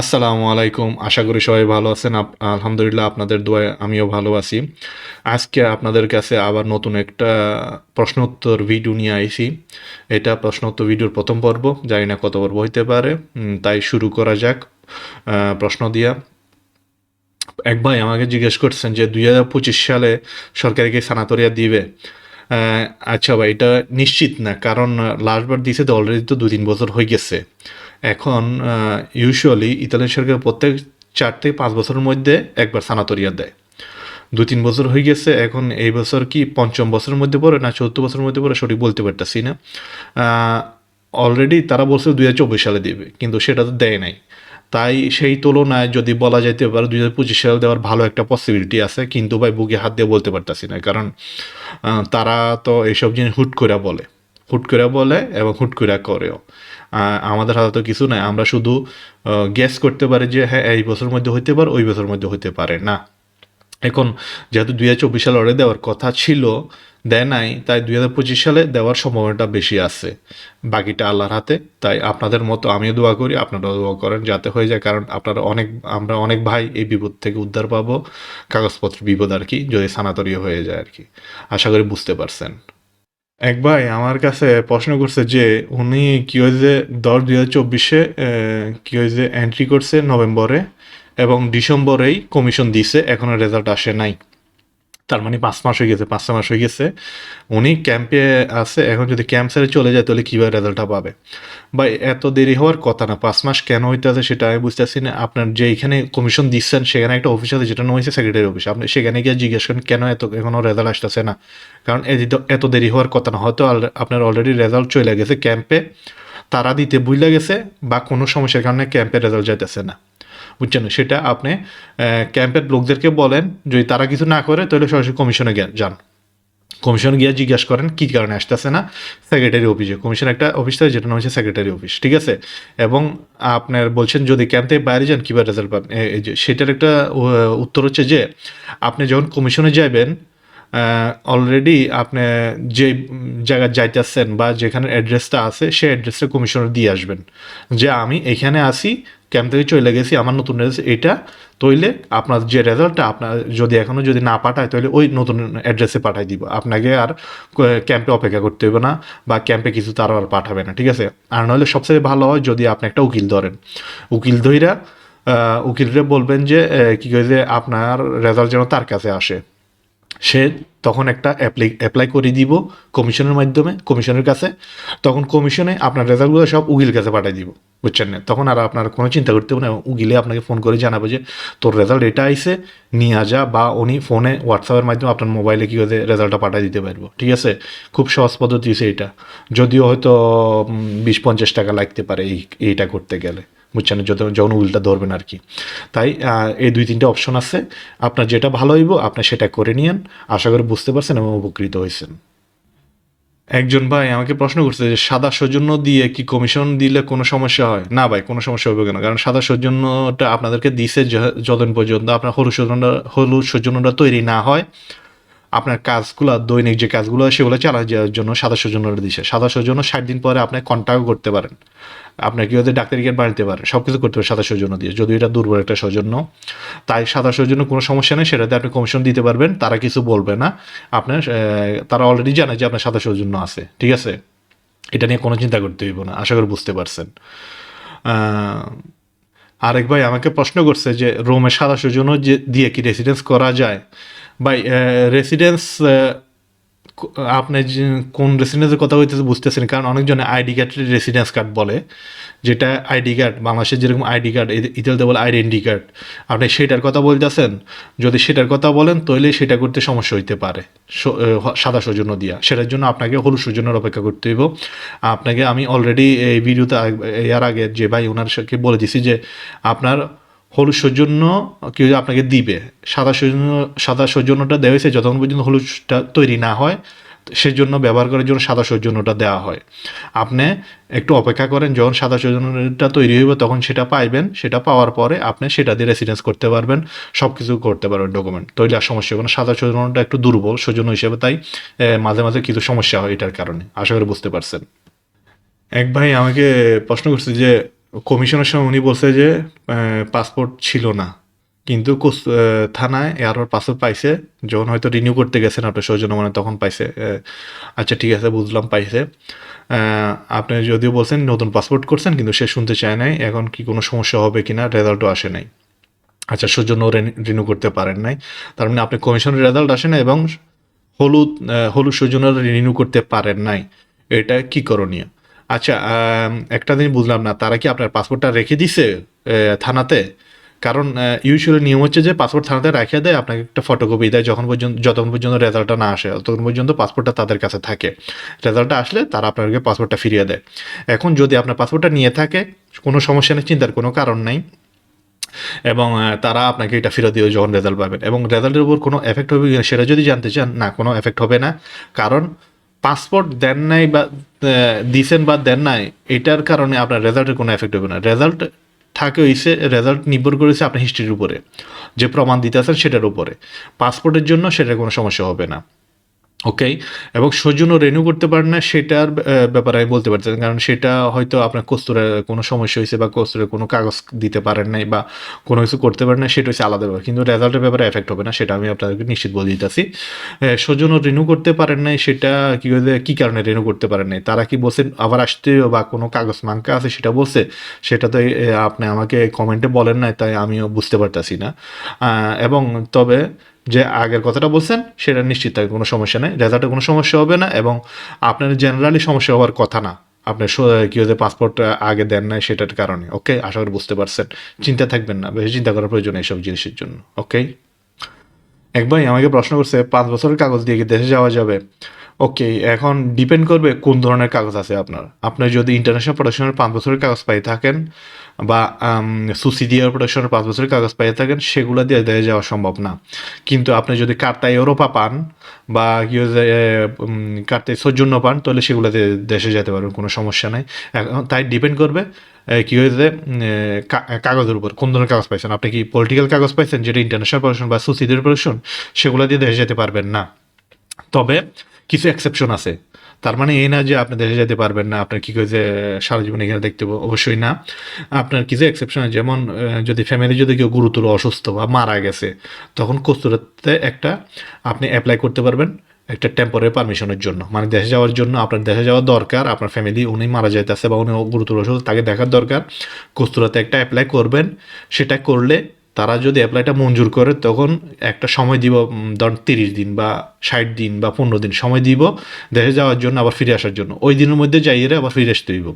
আসসালামু আলাইকুম। আশা করি সবাই ভালো আছেন। আলহামদুলিল্লাহ আপনাদের দোয়ায় আমিও ভালো আছি। আজকে আপনাদের কাছে আবার নতুন একটা প্রশ্ন উত্তর ভিডিও নিয়ে আইছি। এটা প্রশ্ন উত্তর ভিডিওর প্রথম পর্ব। জানি না কত পর্ব হইতে পারে। তাই শুরু করা যাক। প্রশ্ন দিয়া। এক ভাই আমাকে জিজ্ঞেস করছেন যে, দুই হাজার পঁচিশ সালে সরকারকে সানাতরিয়া দিবে? আচ্ছা ভাই, এটা নিশ্চিত না। কারণ লাস্টবার দিয়েছে তো অলরেডি তো দুই তিন বছর হয়ে গেছে। এখন ইউজুয়ালি ইতালি সরকার প্রত্যেক চার থেকে পাঁচ বছরের মধ্যে একবার সানাতরিয়া দেয়। দু তিন বছর হয়ে গেছে, এখন এই বছর কি পঞ্চম বছরের মধ্যে পড়ে না চতুর্থ বছরের মধ্যে পড়ে সঠিক বলতে পারতেছি না। অলরেডি তারা বলছে দুই হাজার চব্বিশ সালে দেবে, কিন্তু সেটা তো দেয় নাই। তাই সেই তুলনায় যদি বলা যাইতে পারে দুই হাজার পঁচিশ সালে দেওয়ার ভালো একটা পসিবিলিটি আছে, কিন্তু ভাই বুকে হাত দিয়ে বলতে পারতাছি না, কারণ তারা তো এইসব জিনিস হুট করে বলে। হুট করে বলে এবং হুট করে করেও। আমাদের হাতে তো কিছু নাই। আমরা শুধু গ্যাস করতে পারি যে হ্যাঁ এই বছরের মধ্যে হইতে পারে, ওই বছরের মধ্যে হইতে পারে। না। এখন যেহেতু দুই হাজার চব্বিশ সালে অর্ডার দেওয়ার কথা ছিল, দেয় নাই, তাই দুই হাজার পঁচিশ সালে দেওয়ার সম্ভাবনাটা বেশি আছে। বাকিটা আল্লাহর হাতে। তাই আপনাদের মতো আমিও দোয়া করি, আপনারাও দোয়া করেন, যাতে হয়ে যায়। কারণ আপনারা অনেক, আমরা অনেক ভাই এই বিপদ থেকে উদ্ধার পাবো। কাগজপত্র বিপদ আর কি, যদি সানাতরীয় হয়ে যায় আর কি। আশা করি বুঝতে পারছেন। এক ভাই আমার কাছে প্রশ্ন করছে যে উনি কি হয়েছে দশ দুই হাজার চব্বিশে কি হয়েছে এন্ট্রি করছে নভেম্বরে এবং ডিসেম্বরেই কমিশন দিছে এখনও রেজাল্ট আসে নাই। তার মানে পাঁচ মাস হয়ে গেছে, পাঁচ মাস হয়ে গেছে। উনি ক্যাম্পে আছে, এখন যদি ক্যাম্প ছেড়ে চলে যায় তাহলে কীভাবে রেজাল্টটা পাবে? বা এত দেরি হওয়ার কথা না, পাঁচ মাস কেন হইতে আছে সেটা আমি বুঝতেছি না। আপনার যে এখানে কমিশন দিচ্ছেন, সেখানে একটা অফিস আছে, যেটা হয়েছে সেক্রেটারি অফিস আপনি সেখানে গিয়ে জিজ্ঞেস করেন, কেন এত এখনও রেজাল্ট আসতেছে না? কারণ এত দেরি হওয়ার কথা না, হয়তো আপনার অলরেডি রেজাল্ট চলে গেছে ক্যাম্পে তারা দিতে ভুলে গেছে বা কোনো সমস্যার কারণে ক্যাম্পে রেজাল্ট যাইতেছে না। বুঝছেন? সেটা আপনি ক্যাম্পের লোকদেরকে বলেন, যদি তারা কিছু না করে, তাহলে সরাসরি কমিশনে যান। কমিশন গিয়ে জিজ্ঞাসা করেন, কী কারণে আসতেছে না? সেক্রেটারি অফিসে কমিশন একটা অফিস থাকে যেটা নাম হচ্ছে সেক্রেটারি অফিস ঠিক আছে? এবং আপনার বলছেন, যদি ক্যাম্প থেকে বাইরে যান কীভাবে রেজাল্ট পাবেন? সেটার একটা উত্তর হচ্ছে যে, আপনি যখন কমিশনে যাবেন অলরেডি আপনি যে জায়গায় যাইতেছেন বা যেখানে অ্যাড্রেসটা আছে, সেই অ্যাড্রেসটা কমিশনার দিয়ে আসবেন। যে আমি এখানে আসি ক্যাম্প থেকে চলে গেছি, আমার নতুন অ্যাড্রেস এটা। তৈলে আপনার যে রেজাল্টটা আপনার যদি এখনও যদি না পাঠায় তাহলে ওই নতুন অ্যাড্রেসে পাঠাই দিব। আপনাকে আর ক্যাম্পে অপেক্ষা করতে হবে না বা ক্যাম্পে কিছু তারা আর পাঠাবে না, ঠিক আছে? আর নাহলে সবচেয়ে ভালো হয় যদি আপনি একটা উকিল ধরেন। উকিল ধইরা উকিলরে বলবেন যে কী কি যে, আপনার রেজাল্ট যেন তার কাছে আসে। সে তখন একটা অ্যাপ্লাই অ্যাপ্লাই করে দিব কমিশনের মাধ্যমে কমিশনের কাছে। তখন কমিশনে আপনার রেজাল্টগুলো সব উকিল কাছে পাঠিয়ে দিব, বুঝছেন না? তখন আর আপনার কোনো চিন্তা করতে হবে না উকিলে আপনাকে ফোন করে জানাবে যে, তোর রেজাল্ট এটা আইসে নিয়ে যা। বা উনি ফোনে হোয়াটসঅ্যাপের মাধ্যমে আপনার মোবাইলে কী করে রেজাল্টটা পাঠিয়ে দিতে পারব, ঠিক আছে? খুব সহজ পদ্ধতি এটা। যদিও হয়তো বিশ পঞ্চাশ টাকা লাগতে পারে এই, এইটা করতে গেলে। বুঝছেন যখন উল্টা ধরবেন আর কি। তাই এই দুই তিনটে অপশন আছে। আপনার যেটা ভালো হইব, আপনি সেটা করে নিয়েন। আশা করি বুঝতে পারছেন এবং উপকৃত হয়েছেন। একজন ভাই আমাকে প্রশ্ন করছে যে, সাদা সৌজন্য দিয়ে কি কমিশন দিলে কোনো সমস্যা হয়? না ভাই, কোনো সমস্যা হবে কেন? কারণ সাদা সৌজন্যটা আপনাদেরকে দিছে যতদিন পর্যন্ত আপনার হলুদ সৌজন্য হলুদ সৌজন্যটা তৈরি না হয় আপনার কাজগুলো, দৈনিক যে কাজগুলো, সেগুলো চালা যাওয়ার জন্য সাদা সৌজন্যটা দিছে। সাদা সৌজন্য ষাট দিন পরে আপনি কন্ট্যাক্ট করতে পারেন। আপনার কি হতে ডাক্তারি গিয়ে বাড়িতে পারেন? সব কিছু করতে পারেন সাদা সৌজন্য দিয়ে। যদি এটা দুর্বল একটা সৌজন্য, তাই সাদা সৌজন্য কোনো সমস্যা নেই। সেটাতে আপনি কমিশন দিতে পারবেন। তারা কিছু বলবে না। আপনার তারা অলরেডি জানে যে আপনার সাদা সৌজন্য আছে। ঠিক আছে? এটা নিয়ে কোনো চিন্তা করতে হইব না। আশা করি বুঝতে পারছেন। আরেক ভাই আমাকে প্রশ্ন করছে যে, রোমে সাদা সৌজন্য যে দিয়ে কি রেসিডেন্স করা যায়? ভাই রেসিডেন্স আপনি কোন রেসিডেন্সের কথা হইতেছে বুঝতেছেন, কারণ অনেকজনে আইডি কার্ড রেসিডেন্স কার্ড বলে, যেটা আইডি কার্ড বাংলাদেশের যেরকম আইডি কার্ড ইতালিতে বলে আইডেন্টি কার্ড আপনি সেটার কথা বলতেছেন, যদি সেটার কথা বলেন তাহলে সেটা করতে সমস্যা হইতে পারে সাদা সৌজন্য দিয়া, সেটার জন্য আপনাকে হলুদ সৌজন্যের অপেক্ষা করতে হইব। আপনাকে আমি অলরেডি এই ভিডিওতে এর আগে যে ভাই ওনার সাথে বলে দিছি যে, আপনার হলুদ সৌজন্য কেউ আপনাকে দিবে, সাদা সৌজন্য, সাদা সৌজন্যটা দেওয়া হয়েছে, যতক্ষণ পর্যন্ত হলুদটা তৈরি না হয় সেজন্য ব্যবহার করার জন্য সাদা সৌজন্যটা দেওয়া হয়। আপনি একটু অপেক্ষা করেন, যখন সাদা সৌজন্যটা তৈরি হইবে তখন সেটা পাইবেন, সেটা পাওয়ার পরে আপনি সেটা দিয়ে রেসিডেন্স করতে পারবেন সব কিছু করতে পারবেন ডকুমেন্ট তৈরি আর সমস্যা হবে না, সাদা সৌজন্যটা একটু দুর্বল সৌজন্য হিসেবে তাই মাঝে মাঝে কিছু সমস্যা হয় এটার কারণে। আশা করি বুঝতে পারছেন। এক ভাই আমাকে প্রশ্ন করছে যে কমিশনের সময় উনি বলছে যে পাসপোর্ট ছিল না। কিন্তু থানায় এয়ারপোর্ট পাসপোর্ট পাইছে। যখন হয়তো রিনিউ করতে গেছেন আপনার সৌজন্য মানে তখন পাইছে। আচ্ছা ঠিক আছে, বুঝলাম, পাইছে। আপনি যদিও বলছেন নতুন পাসপোর্ট করছেন, কিন্তু সে শুনতে চায় নাই। এখন কি কোনো সমস্যা হবে কিনা রেজাল্টও আসে নাই। আচ্ছা সৌজন্য রিনিউ করতে পারেন নাই। তার মানে আপনি কমিশনের রেজাল্ট আসে না এবং হলুদ হলুদ সৌজন্য রিনিউ করতে পারেন নাই। এটা কি করণীয়? আচ্ছা একটা দিন বুঝলাম না, তারা কি আপনার পাসপোর্টটা রেখে দিছে থানাতে? কারণ ইউজুয়ালি নিয়ম হচ্ছে যে পাসপোর্ট থানাতে রেখে দেয়, আপনাকে একটা ফটোকপি দেয় যখন পর্যন্ত, যতক্ষণ পর্যন্ত রেজাল্টটা না আসে, ততক্ষণ পর্যন্ত পাসপোর্টটা তাদের কাছে থাকে। রেজাল্টটা আসলে তারা আপনাকে পাসপোর্টটা ফিরিয়ে দেয়। এখন যদি আপনার পাসপোর্টটা নিয়ে থাকে, কোনো সমস্যা নেই, চিন্তার কোনো কারণ নাই। এবং তারা আপনাকে এটা ফেরত দিয়ে যখন রেজাল্ট পাবেন। এবং রেজাল্টের উপর কোনো এফেক্ট হবে সেটা যদি জানতে চান, না, কোনো এফেক্ট হবে না। কারণ পাসপোর্ট দেন নাই বা দিছেন বা দেন নাই, এটার কারণে আপনার রেজাল্টের কোনো এফেক্ট হবে না। রেজাল্ট থাকে হইছে, রেজাল্ট নির্ভর করেছে আপনার হিস্ট্রির উপরে। যে প্রমাণ দিতে আছেন সেটার উপরে। পাসপোর্টের জন্য সেটার কোনো সমস্যা হবে না। ওকে এবং সৌজন্য রেনিউ করতে পারেন না, সেটার ব্যাপারে আমি বলতে পারছি। কারণ সেটা হয়তো আপনার কস্তুরের কোনো সমস্যা হয়েছে বা কস্তুরের কোনো কাগজ দিতে পারেন নাই বা কোনো কিছু করতে পারেন না, সেটা হচ্ছে আলাদা ব্যাপার। কিন্তু রেজাল্টের ব্যাপারে এফেক্ট হবে না, সেটা আমি আপনাদেরকে নিশ্চিত বলে দিতেছি। সৌজন্য রিনিউ করতে পারেন নাই, সেটা কি কী কারণে রিনিউ করতে পারেন নাই? তারা কি বলছেন আবার আসতে বা কোনো কাগজ মাঙ্কা আছে সেটা বলছে? সেটা তো আপনি আমাকে কমেন্টে বলেন নাই, তাই আমিও বুঝতে পারতাছি না। এবং তবে যে আগের কথাটা বলছেন, সেটা নিশ্চিত থাকে, কোনো সমস্যা নেই। রেজাল্টে কোনো সমস্যা হবে না এবং আপনার জেনারেলি সমস্যা হওয়ার কথা না। আপনি কি হচ্ছে পাসপোর্ট আগে দেন নাই সেটার কারণে ওকে আশা করি বুঝতে পারছেন। চিন্তা থাকবেন না, বেশি চিন্তা করার প্রয়োজন এইসব জিনিসের জন্য ওকে এক ভাই আমাকে প্রশ্ন করছে, পাঁচ বছরের কাগজ দিয়ে কি দেশে যাওয়া যাবে? ওকে এখন ডিপেন্ড করবে কোন ধরনের কাগজ আছে আপনার। আপনি যদি ইন্টারন্যাশনাল প্রোডাকশনের পাঁচ বছরের কাগজ পাই থাকেন বা সুসিডিয়ার প্রোডাকশনের পাঁচ বছরের কাগজ পাই থাকেন, সেগুলো দিয়ে দেশে যাওয়া সম্ভব না। কিন্তু আপনি যদি কার্তা ইউরোপা পান বা কার্তায় সৌজন্য পান, তাহলে সেগুলো দেশে যেতে পারবেন, কোনো সমস্যা নাই। এখন তাই ডিপেন্ড করবে কি হয়েছে কাগজের উপর, কোন ধরনের কাগজ পাইছেন। আপনি কি পলিটিক্যাল কাগজ পাইছেন, যেটা ইন্টারন্যাশনাল প্রোডাকশন বা সুসিডিয়ার প্রোডাকশন সেগুলো দিয়ে দেশে যেতে পারবেন না। তবে কিছু এক্সেপশন আছে। তার মানে এই না যে আপনি দেশে যেতে পারবেন না, আপনার কি করেছে সারা জীবন এখানে দেখতে অবশ্যই না। আপনার কিছু এক্সেপশন যেমন যদি ফ্যামিলি যদি কেউ গুরুতর অসুস্থ বা মারা গেছে, তখন কস্তুরাতে একটা আপনি অ্যাপ্লাই করতে পারবেন একটা টেম্পোরারি পারমিশনের জন্য। মানে দেশে যাওয়ার জন্য আপনার দেশে যাওয়া দরকার, আপনার ফ্যামিলি উনি মারা যাইতেছে বা উনি গুরুতর অসুস্থ, তাকে দেখার দরকার। কস্তুরাতে একটা অ্যাপ্লাই করবেন, সেটা করলে তারা যদি অ্যাপ্লাইটা মঞ্জুর করে, তখন একটা সময় দিব ধরেন তিরিশ দিন বা ষাট দিন বা পনেরো দিন সময় দিব দেশে যাওয়ার জন্য, আবার ফিরে আসার জন্য। ওই দিনের মধ্যে যাইয়ে আবার ফিরে আসতে হইব।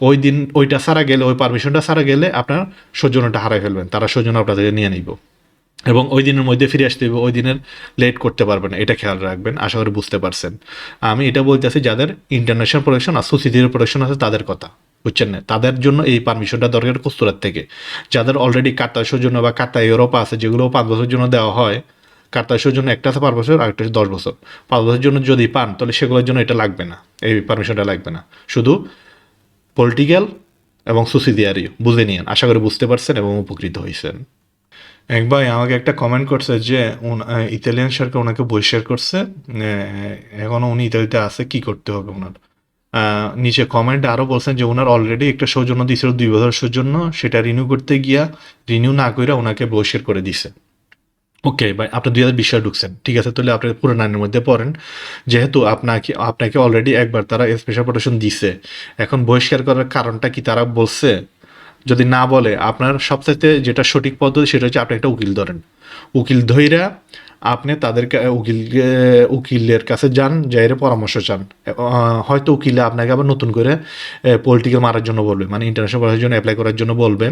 ওই দিন ওইটা সারা গেলে, ওই পারমিশনটা সারা গেলে আপনার সৌজন্যটা হারাই ফেলবেন, তারা সৌজন্য আপনাদেরকে নিয়ে নিব। এবং ওই দিনের মধ্যে ফিরে আসতে হবে ওই দিনের লেট করতে পারবেন এটা খেয়াল রাখবেন, আশা করি বুঝতে পারছেন। আমি এটা বলতেছি, যাদের ইন্টারন্যাশনাল প্রোডাকশন আর সুসিডির প্রোডাকশন আছে, তাদের কথা। বুঝছেন না? তাদের জন্য এই পারমিশনটা দরকার কস্তুরার থেকে। যাদের অলরেডি কার্তাসের জন্য বা কার্তা ইউরোপা আছে যেগুলো পাঁচ বছরের জন্য দেওয়া হয় কার্তাসের জন্য একটা আছে পাঁচ বছর আরেকটা আছে দশ বছর। পাঁচ বছরের জন্য যদি পান তাহলে সেগুলোর জন্য এটা লাগবে না। এই পারমিশনটা লাগবে না। শুধু পলিটিক্যাল এবং সুসিডিয়ারি বুঝে নিয়েন। আশা করি বুঝতে পারছেন এবং উপকৃত হয়েছেন। এক ভাই আমাকে একটা কমেন্ট করছে যে ইতালিয়ান সরকার ওনাকে বহিষ্কার করছে। আহ, এখনও উনি ইতালিতে আছে কি করতে হবে ওনার? নিচে কমেন্ট আরও বলছেন যে ওনার অলরেডি একটা সৌজন্য দিয়েছিল, দুই বছর সৌজন্য সেটা রিনিউ করতে গিয়া রিনিউ না করে ওনাকে বহিষ্কার করে দিছে। ওকে ভাই, আপনি দুই হাজার বিশ সালে ঢুকছেন। ঠিক আছে, তাহলে আপনি পুরো নাইনের মধ্যে পড়েন। যেহেতু আপনাকে আপনাকে অলরেডি একবার তারা স্পেশাল প্রোটেকশন দিছে। এখন বহিষ্কার করার কারণটা কি তারা বলছে? যদি না বলে, আপনার সবচাইতে যেটা সঠিক পদ্ধতি, সেটা হচ্ছে আপনি একটা উকিল ধরেন। উকিল ধইরা আপনি তাদেরকে উকিল উকিলের কাছে যান, যাইরে পরামর্শ চান। হয়তো উকিলে আপনাকে আবার নতুন করে পলিটিক্যাল মারার জন্য বলবে মানে ইন্টারন্যাশনাল পড়ার জন্য অ্যাপ্লাই করার জন্য বলবে।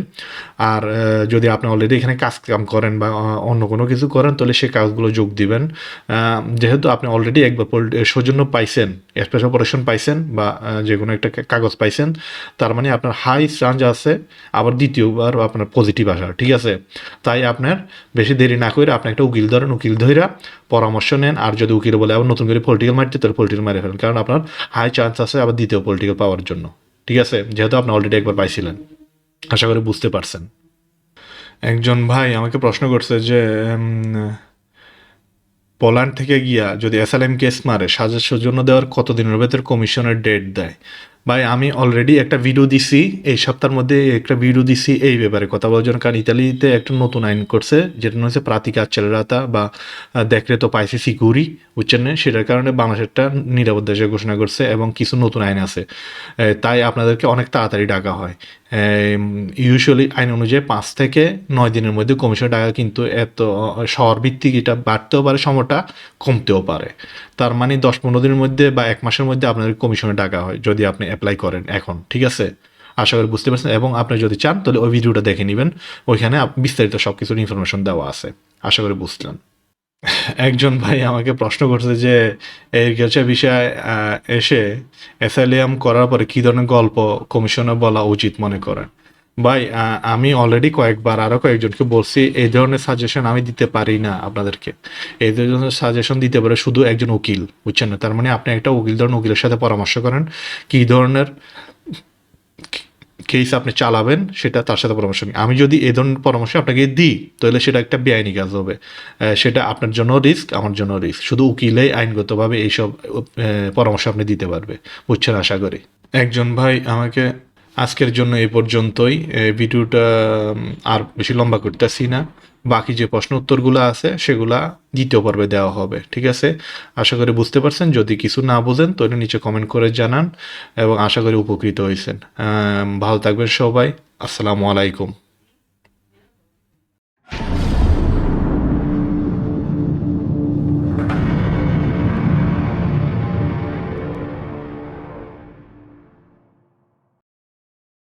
আর যদি আপনি অলরেডি এখানে কাজ কাম করেন বা অন্য কোনো কিছু করেন, তাহলে সেই কাজগুলো যোগ দিবেন। যেহেতু আপনি অলরেডি একবার সৌজন্য পাইছেন স্পেশাল অপারেশন পাইছেন বা যে কোনো একটা কাগজ পাইছেন, তার মানে আপনার হাই চান্স আছে আবার দ্বিতীয়বার আপনার পজিটিভ আসার, ঠিক আছে? তাই আপনার বেশি দেরি না করে আপনি একটা উকিল ধরেন, উকিল ধইরা পরামর্শ নেন আর যদি উকিল বলে আবার নতুন করে পলিটিক্যাল মারতে, তাহলে পলিটিক্যাল মারে ফেলেন। কারণ আপনার হাই চান্স আছে আবার দ্বিতীয় পলিটিক্যাল পাওয়ার জন্য। ঠিক আছে? যেহেতু আপনি অলরেডি একবার পাইছিলেন। আশা করি বুঝতে পারছেন। একজন ভাই আমাকে প্রশ্ন করছে যে পোল্যান্ড থেকে গিয়া যদি এসএলএম কেস মারে সাজার সৌজন্য দেওয়ার কতদিনের ভেতর কমিশনের ডেট দেয়? ভাই, আমি অলরেডি একটা ভিডিও দিছি, এই সপ্তাহের মধ্যে একটা ভিডিও দিছি এই ব্যাপারে কথা বলার জন্য, কারণ ইতালিতে একটা নতুন আইন করছে, যেটা হচ্ছে প্রাতিক আচ্ছেলেরাতা বা দেখলে তো পাইছে সিকিউরি বুঝছেন সেটার কারণে বাংলাদেশটা নিরাপদ দেশে ঘোষণা করছে এবং কিছু নতুন আইন আছে। তাই আপনাদেরকে অনেক তাড়াতাড়ি ডাকা হয়। ইউজুয়ালি আইন অনুযায়ী পাঁচ থেকে নয় দিনের মধ্যে কমিশন ডাকা কিন্তু এত শহর ভিত্তিক এটা বাড়তেও পারে, সময়টা কমতেও পারে। তার মানে দশ পনেরো দিনের মধ্যে বা এক মাসের মধ্যে আপনাদের কমিশনে ডাকা হয়, যদি আপনি অ্যাপ্লাই করেন এখন, ঠিক আছে? আশা করি বুঝতে পারছেন। এবং আপনি যদি চান, তাহলে ওই ভিডিওটা দেখে নেবেন। ওইখানে বিস্তারিত সব কিছুর ইনফরমেশন দেওয়া আছে। আশা করি বুঝলেন। একজন ভাই আমাকে প্রশ্ন করছে যে এগ্রিকালচার বিষয়ে এসে অ্যাসাইলিয়াম করার পরে কী ধরনের গল্প কমিশনে বলা উচিত মনে করেন? ভাই আমি অলরেডি কয়েকবার আরও কয়েকজনকে বলছি, এই ধরনের সাজেশন আমি দিতে পারি না আপনাদেরকে। এই ধরনের সাজেশন দিতে পারে শুধু একজন উকিল, বুঝছেন? না তার মানে আপনি একটা উকিল, ধরেন উকিলের সাথে পরামর্শ করেন, কী ধরনের কেস আপনি চালাবেন, সেটা তার সাথে পরামর্শ নিন। আমি যদি এই ধরনের পরামর্শ আপনাকে দিই, তাহলে সেটা একটা বেআইনি কাজ হবে। সেটা আপনার জন্য রিস্ক আমার জন্য রিস্ক শুধু উকিলেই আইনগতভাবে এইসব পরামর্শ আপনি দিতে পারবে, বুঝছেন? আশা করি। একজন ভাই আমাকে আজকের জন্য এ পর্যন্তই। ভিডিওটা আর বেশি লম্বা করতেছি না। বাকি যে প্রশ্ন উত্তরগুলো আছে, সেগুলা দ্বিতীয় পর্বে দেওয়া হবে, ঠিক আছে? আশা করি বুঝতে পারছেন। যদি কিছু না বোঝেন, তাহলে নিচে কমেন্ট করে জানান এবং আশা করি উপকৃত হয়েছেন। ভালো থাকবেন সবাই। আসসালামু আলাইকুম।